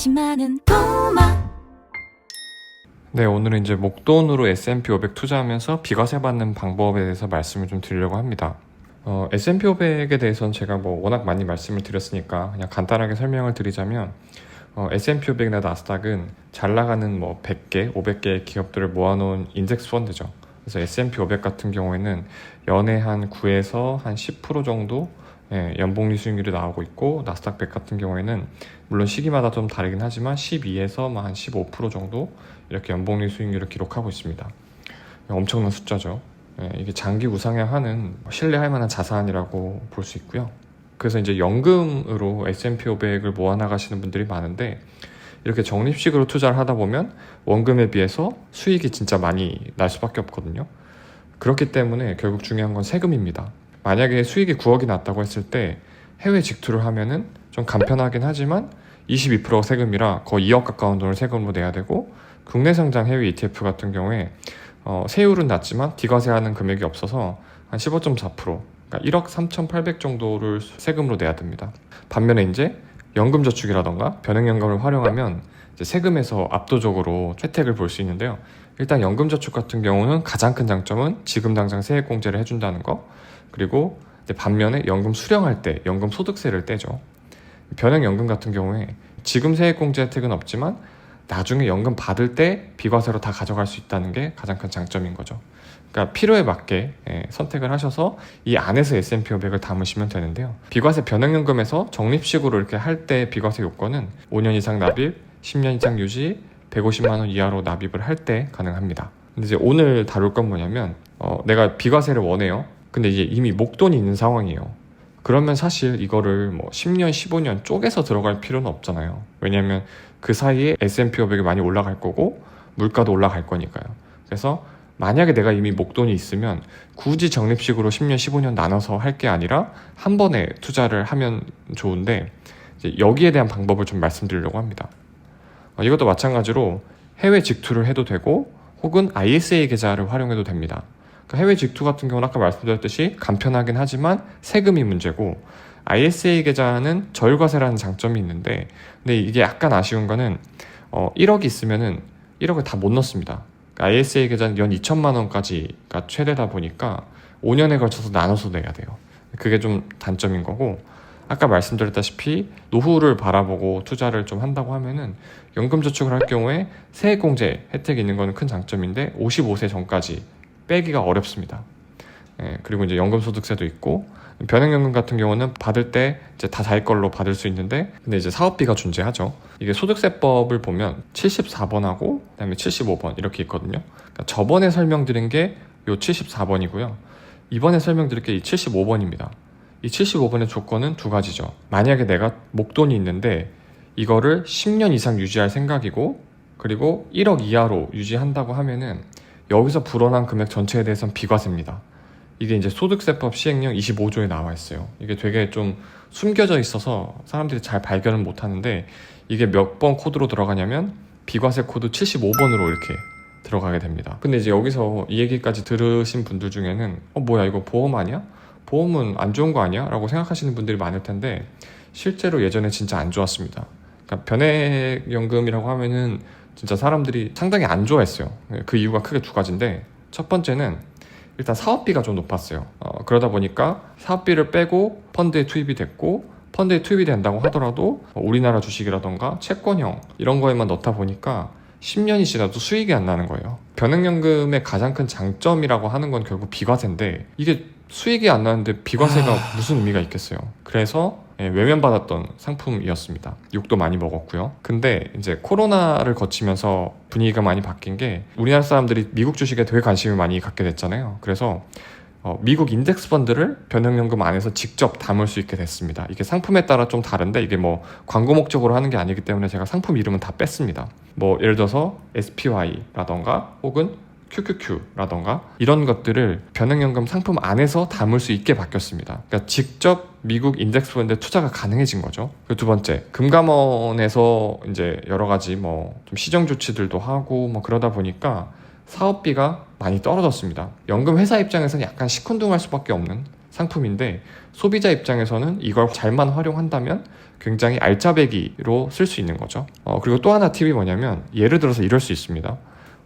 내신만은 도마 네, 오늘은 이제 목돈으로 S&P 500 투자하면서 비과세 받는 방법에 대해서 말씀을 좀 드리려고 합니다. 어, S&P 500에 대해서는 제가 뭐 워낙 많이 말씀을 드렸으니까 그냥 간단하게 설명을 드리자면 어, S&P 500이나 나스닥은 잘 나가는 뭐 100개, 500개의 기업들을 모아놓은 인덱스 펀드죠. 그래서 S&P 500 같은 경우에는 연에 한 9에서 한 10% 정도 예, 연복리 수익률이 나오고 있고 나스닥 100 같은 경우에는 물론 시기마다 좀 다르긴 하지만 12에서 한 15% 정도 이렇게 연복리 수익률을 기록하고 있습니다. 엄청난 숫자죠. 예, 이게 장기 우상향하는 신뢰할 만한 자산이라고 볼 수 있고요. 그래서 이제 연금으로 S&P 500을 모아 나가시는 분들이 많은데 이렇게 적립식으로 투자를 하다 보면 원금에 비해서 수익이 진짜 많이 날 수밖에 없거든요. 그렇기 때문에 결국 중요한 건 세금입니다. 만약에 수익이 9억이 났다고 했을 때 해외 직투를 하면은 좀 간편하긴 하지만 22% 세금이라 거의 2억 가까운 돈을 세금으로 내야 되고 국내 상장 해외 ETF 같은 경우에 어, 세율은 낮지만 비과세하는 금액이 없어서 한 15.4% 그러니까 1억 3,800 정도를 세금으로 내야 됩니다. 반면에 이제 연금저축이라던가 변액연금을 활용하면 세금에서 압도적으로 혜택을 볼 수 있는데요. 일단 연금저축 같은 경우는 가장 큰 장점은 지금 당장 세액공제를 해준다는 거 그리고 반면에 연금 수령할 때 연금 소득세를 떼죠. 변액연금 같은 경우에 지금 세액공제 혜택은 없지만 나중에 연금 받을 때 비과세로 다 가져갈 수 있다는 게 가장 큰 장점인 거죠. 그러니까 필요에 맞게 예, 선택을 하셔서 이 안에서 S&P 500을 담으시면 되는데요. 비과세 변액연금에서 적립식으로 이렇게 할 때 비과세 요건은 5년 이상 납입, 10년 이상 유지, 150만 원 이하로 납입을 할 때 가능합니다. 근데 이제 오늘 다룰 건 뭐냐면 어, 내가 비과세를 원해요. 근데 이제 이미 목돈이 있는 상황이에요. 그러면 사실 이거를 뭐 10년, 15년 쪼개서 들어갈 필요는 없잖아요. 왜냐하면 그 사이에 S&P 500이 많이 올라갈 거고 물가도 올라갈 거니까요. 그래서 만약에 내가 이미 목돈이 있으면 굳이 적립식으로 10년, 15년 나눠서 할 게 아니라 한 번에 투자를 하면 좋은데 여기에 대한 방법을 좀 말씀드리려고 합니다. 어, 이것도 마찬가지로 해외 직투를 해도 되고 혹은 ISA 계좌를 활용해도 됩니다. 그러니까 해외 직투 같은 경우는 아까 말씀드렸듯이 간편하긴 하지만 세금이 문제고 ISA 계좌는 저율과세라는 장점이 있는데 근데 이게 약간 아쉬운 거는 어, 1억이 있으면은 1억을 다 못 넣습니다. 그러니까 ISA 계좌는 연 2천만 원까지가 최대다 보니까 5년에 걸쳐서 나눠서 내야 돼요. 그게 좀 단점인 거고 아까 말씀드렸다시피 노후를 바라보고 투자를 좀 한다고 하면은 연금저축을 할 경우에 세액공제 혜택이 있는 거는 큰 장점인데 55세 전까지 빼기가 어렵습니다. 예, 그리고 이제 연금소득세도 있고 변액연금 같은 경우는 받을 때 이제 다 자기 걸로 받을 수 있는데 근데 이제 사업비가 존재하죠. 이게 소득세법을 보면 74번하고 그다음에 75번 이렇게 있거든요. 그러니까 저번에 설명드린 게 요 74번이고요. 이번에 설명드릴 게 이 75번입니다. 이 75번의 조건은 두 가지죠. 만약에 내가 목돈이 있는데 이거를 10년 이상 유지할 생각이고 그리고 1억 이하로 유지한다고 하면은 여기서 불어난 금액 전체에 대해서는 비과세입니다. 이게 이제 소득세법 시행령 25조에 나와 있어요. 이게 되게 좀 숨겨져 있어서 사람들이 잘 발견을 못 하는데 이게 몇 번 코드로 들어가냐면 비과세 코드 75번으로 이렇게 들어가게 됩니다. 근데 이제 여기서 이 얘기까지 들으신 분들 중에는 어 뭐야 이거 보험 아니야? 보험은 안 좋은 거 아니야? 라고 생각하시는 분들이 많을 텐데 실제로 예전에 진짜 안 좋았습니다. 그러니까 변액연금이라고 하면은 진짜 사람들이 상당히 안 좋아했어요. 그 이유가 크게 두 가지인데 첫 번째는 일단 사업비가 좀 높았어요. 어, 그러다 보니까 사업비를 빼고 펀드에 투입이 됐고 펀드에 투입이 된다고 하더라도 우리나라 주식이라던가 채권형 이런 거에만 넣다 보니까 10년이 지나도 수익이 안 나는 거예요. 변액연금의 가장 큰 장점이라고 하는 건 결국 비과세인데 이게 수익이 안 나는데 비과세가 무슨 의미가 있겠어요. 그래서 예, 외면받았던 상품이었습니다. 욕도 많이 먹었고요. 근데 이제 코로나를 거치면서 분위기가 많이 바뀐 게 우리나라 사람들이 미국 주식에 되게 관심을 많이 갖게 됐잖아요. 그래서 어, 미국 인덱스 펀드를 변형연금 안에서 직접 담을 수 있게 됐습니다. 이게 상품에 따라 좀 다른데 이게 뭐 광고 목적으로 하는 게 아니기 때문에 제가 상품 이름은 다 뺐습니다. 뭐 예를 들어서 SPY라던가 혹은 QQQ라던가 이런 것들을 변형연금 상품 안에서 담을 수 있게 바뀌었습니다. 그러니까 직접 미국 인덱스 펀드에 투자가 가능해진 거죠. 그리고 두 번째, 금감원에서 이제 여러 가지 뭐 좀 시정 조치들도 하고 뭐 그러다 보니까 사업비가 많이 떨어졌습니다. 연금 회사 입장에서는 약간 시큰둥할 수밖에 없는 상품인데 소비자 입장에서는 이걸 잘만 활용한다면 굉장히 알짜배기로 쓸 수 있는 거죠. 어, 그리고 또 하나 팁이 뭐냐면 예를 들어서 이럴 수 있습니다.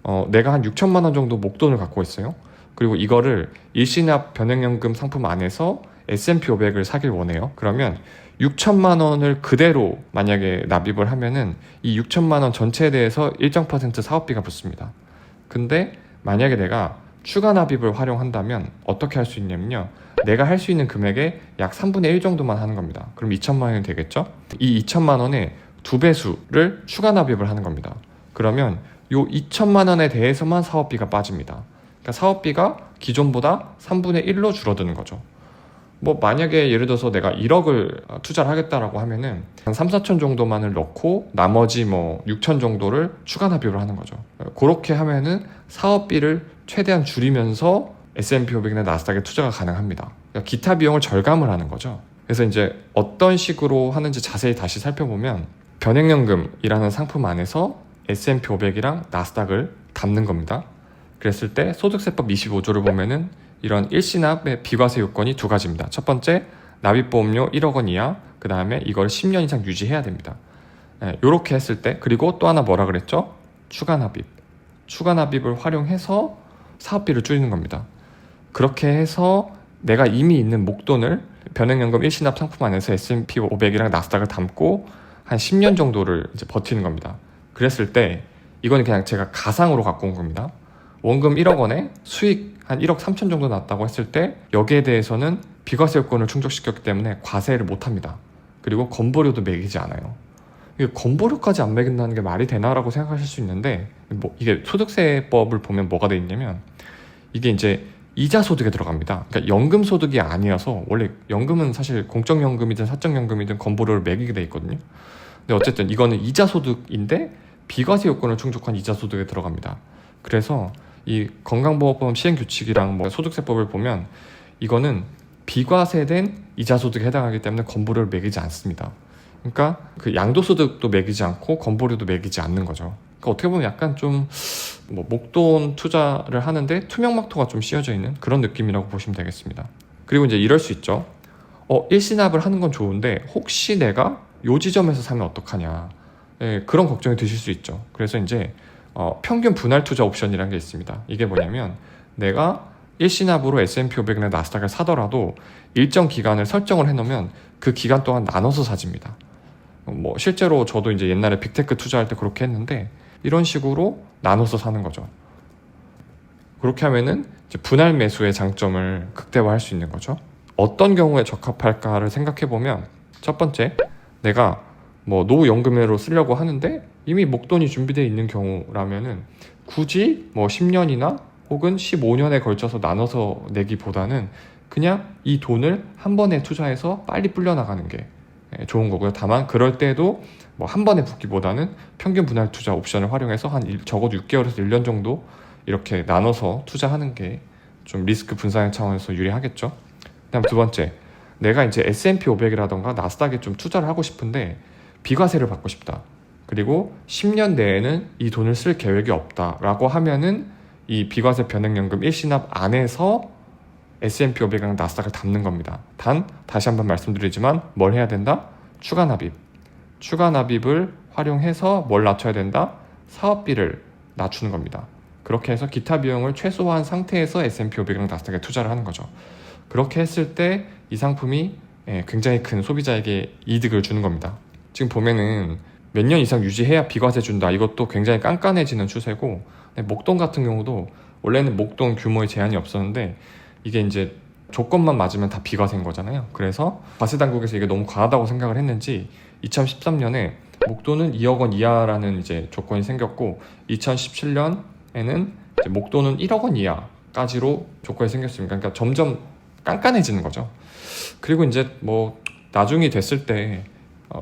어, 내가 한 6천만 원 정도 목돈을 갖고 있어요. 그리고 이거를 일시납 변액연금 상품 안에서 S&P 500을 사길 원해요. 그러면 6천만 원을 그대로 만약에 납입을 하면은 이 6천만 원 전체에 대해서 일정 퍼센트 사업비가 붙습니다. 근데 만약에 내가 추가 납입을 활용한다면 어떻게 할 수 있냐면요. 내가 할 수 있는 금액의 약 3분의 1 정도만 하는 겁니다. 그럼 2천만 원이 되겠죠? 이 2천만 원의 두 배수를 추가 납입을 하는 겁니다. 그러면 요 2천만 원에 대해서만 사업비가 빠집니다. 그러니까 사업비가 기존보다 3분의 1로 줄어드는 거죠. 뭐 만약에 예를 들어서 내가 1억을 투자를 하겠다라고 하면은 한 3, 4천 정도만을 넣고 나머지 뭐 6천 정도를 추가 납입을 하는 거죠. 그렇게 하면은 사업비를 최대한 줄이면서 S&P 500이나 나스닥에 투자가 가능합니다. 그러니까 기타 비용을 절감을 하는 거죠. 그래서 이제 어떤 식으로 하는지 자세히 다시 살펴보면 변액연금이라는 상품 안에서 S&P 500이랑 나스닥을 담는 겁니다. 그랬을 때 소득세법 25조를 보면은 이런 일시납의 비과세 요건이 두 가지입니다. 첫 번째 납입보험료 1억 원 이하, 그 다음에 이걸 10년 이상 유지해야 됩니다. 이렇게 했을 때 그리고 또 하나 뭐라 그랬죠? 추가 납입. 추가 납입을 활용해서 사업비를 줄이는 겁니다. 그렇게 해서 내가 이미 있는 목돈을 변액연금 일시납 상품 안에서 S&P 500이랑 나스닥을 담고 한 10년 정도를 이제 버티는 겁니다. 그랬을 때 이거는 그냥 제가 가상으로 갖고 온 겁니다. 원금 1억 원에 수익 한 1억 3천 정도 났다고 했을 때 여기에 대해서는 비과세 요건을 충족시켰기 때문에 과세를 못 합니다. 그리고 건보료도 매기지 않아요. 이게 건보료까지 안 매긴다는 게 말이 되나라고 생각하실 수 있는데 뭐 이게 소득세법을 보면 뭐가 돼 있냐면 이게 이제 이자 소득에 들어갑니다. 그러니까 연금 소득이 아니어서 원래 연금은 사실 공적연금이든 사적연금이든 건보료를 매기게 돼 있거든요. 근데 어쨌든 이거는 이자 소득인데 비과세 요건을 충족한 이자 소득에 들어갑니다. 그래서 이 건강보험법 시행 규칙이랑 뭐 소득세법을 보면 이거는 비과세된 이자 소득에 해당하기 때문에 건보료를 매기지 않습니다. 그러니까 그 양도소득도 매기지 않고 건보료도 매기지 않는 거죠. 그러니까 어떻게 보면 약간 좀 뭐 목돈 투자를 하는데 투명막토가 좀 씌워져 있는 그런 느낌이라고 보시면 되겠습니다. 그리고 이제 이럴 수 있죠. 어, 일시납을 하는 건 좋은데 혹시 내가 요 지점에서 사면 어떡하냐. 예, 그런 걱정이 드실 수 있죠. 그래서 이제 어, 평균 분할 투자 옵션이라는 게 있습니다. 이게 뭐냐면 내가 일시납으로 S&P 500이나 나스닥을 사더라도 일정 기간을 설정을 해놓으면 그 기간 동안 나눠서 사집니다. 뭐 실제로 저도 이제 옛날에 빅테크 투자할 때 그렇게 했는데 이런 식으로 나눠서 사는 거죠. 그렇게 하면은 분할 매수의 장점을 극대화할 수 있는 거죠. 어떤 경우에 적합할까를 생각해 보면 첫 번째 내가 뭐 노후연금으로 쓰려고 하는데 이미 목돈이 준비되어 있는 경우라면은 굳이 뭐 10년이나 혹은 15년에 걸쳐서 나눠서 내기보다는 그냥 이 돈을 한 번에 투자해서 빨리 불려나가는 게 좋은 거고요. 다만 그럴 때도 뭐 한 번에 붓기보다는 평균 분할 투자 옵션을 활용해서 한 일, 적어도 6개월에서 1년 정도 이렇게 나눠서 투자하는 게 좀 리스크 분산 차원에서 유리하겠죠. 그다음 두 번째, 내가 이제 S&P 500이라던가 나스닥에 좀 투자를 하고 싶은데 비과세를 받고 싶다. 그리고 10년 내에는 이 돈을 쓸 계획이 없다라고 하면은 이 비과세 변액연금 일시납 안에서 S&P 500이랑 나스닥을 담는 겁니다. 단 다시 한번 말씀드리지만 뭘 해야 된다? 추가 납입. 추가 납입을 활용해서 뭘 낮춰야 된다? 사업비를 낮추는 겁니다. 그렇게 해서 기타 비용을 최소화한 상태에서 S&P 500이랑 나스닥에 투자를 하는 거죠. 그렇게 했을 때 이 상품이 예, 굉장히 큰 소비자에게 이득을 주는 겁니다. 지금 보면은 몇 년 이상 유지해야 비과세 준다. 이것도 굉장히 깐깐해지는 추세고 목돈 같은 경우도 원래는 목돈 규모에 제한이 없었는데 이게 이제 조건만 맞으면 다 비과세인 거잖아요. 그래서 과세 당국에서 이게 너무 과하다고 생각을 했는지 2013년에 목돈은 2억 원 이하라는 이제 조건이 생겼고 2017년에는 목돈은 1억 원 이하까지로 조건이 생겼습니다. 그러니까 점점 깐깐해지는 거죠. 그리고 이제 뭐 나중이 됐을 때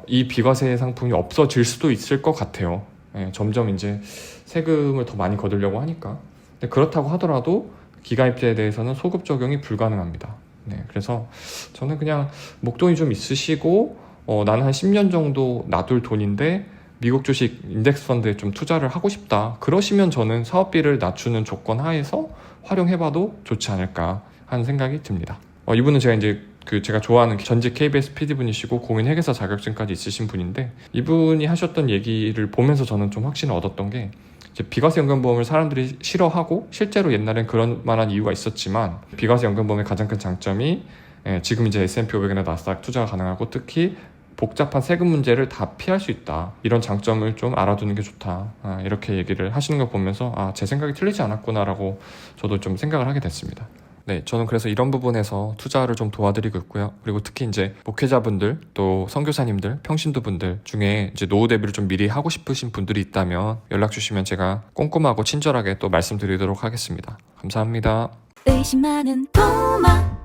이 비과세 상품이 없어질 수도 있을 것 같아요. 예, 점점 이제 세금을 더 많이 거두려고 하니까. 그렇다고 하더라도 기가입자에 대해서는 소급 적용이 불가능합니다. 네, 그래서 저는 그냥 목돈이 좀 있으시고 어, 나는 한 10년 정도 놔둘 돈인데 미국 주식 인덱스 펀드에 좀 투자를 하고 싶다. 그러시면 저는 사업비를 낮추는 조건 하에서 활용해봐도 좋지 않을까 하는 생각이 듭니다. 어, 이분은 제가 이제 그 제가 좋아하는 전직 KBS PD분이시고 공인 회계사 자격증까지 있으신 분인데 이분이 하셨던 얘기를 보면서 저는 좀 확신을 얻었던 게 이제 비과세 연금보험을 사람들이 싫어하고 실제로 옛날엔 그런 만한 이유가 있었지만 비과세 연금보험의 가장 큰 장점이 예, 지금 이제 S&P 500이나 나스닥 투자가 가능하고 특히 복잡한 세금 문제를 다 피할 수 있다. 이런 장점을 좀 알아두는 게 좋다. 아, 이렇게 얘기를 하시는 걸 보면서 아, 제 생각이 틀리지 않았구나라고 저도 좀 생각을 하게 됐습니다. 네, 저는 그래서 이런 부분에서 투자를 좀 도와드리고 있고요. 그리고 특히 이제 목회자분들, 또 선교사님들, 평신도분들 중에 이제 노후 대비를 좀 미리 하고 싶으신 분들이 있다면 연락 주시면 제가 꼼꼼하고 친절하게 또 말씀드리도록 하겠습니다. 감사합니다. 의심 많은 토마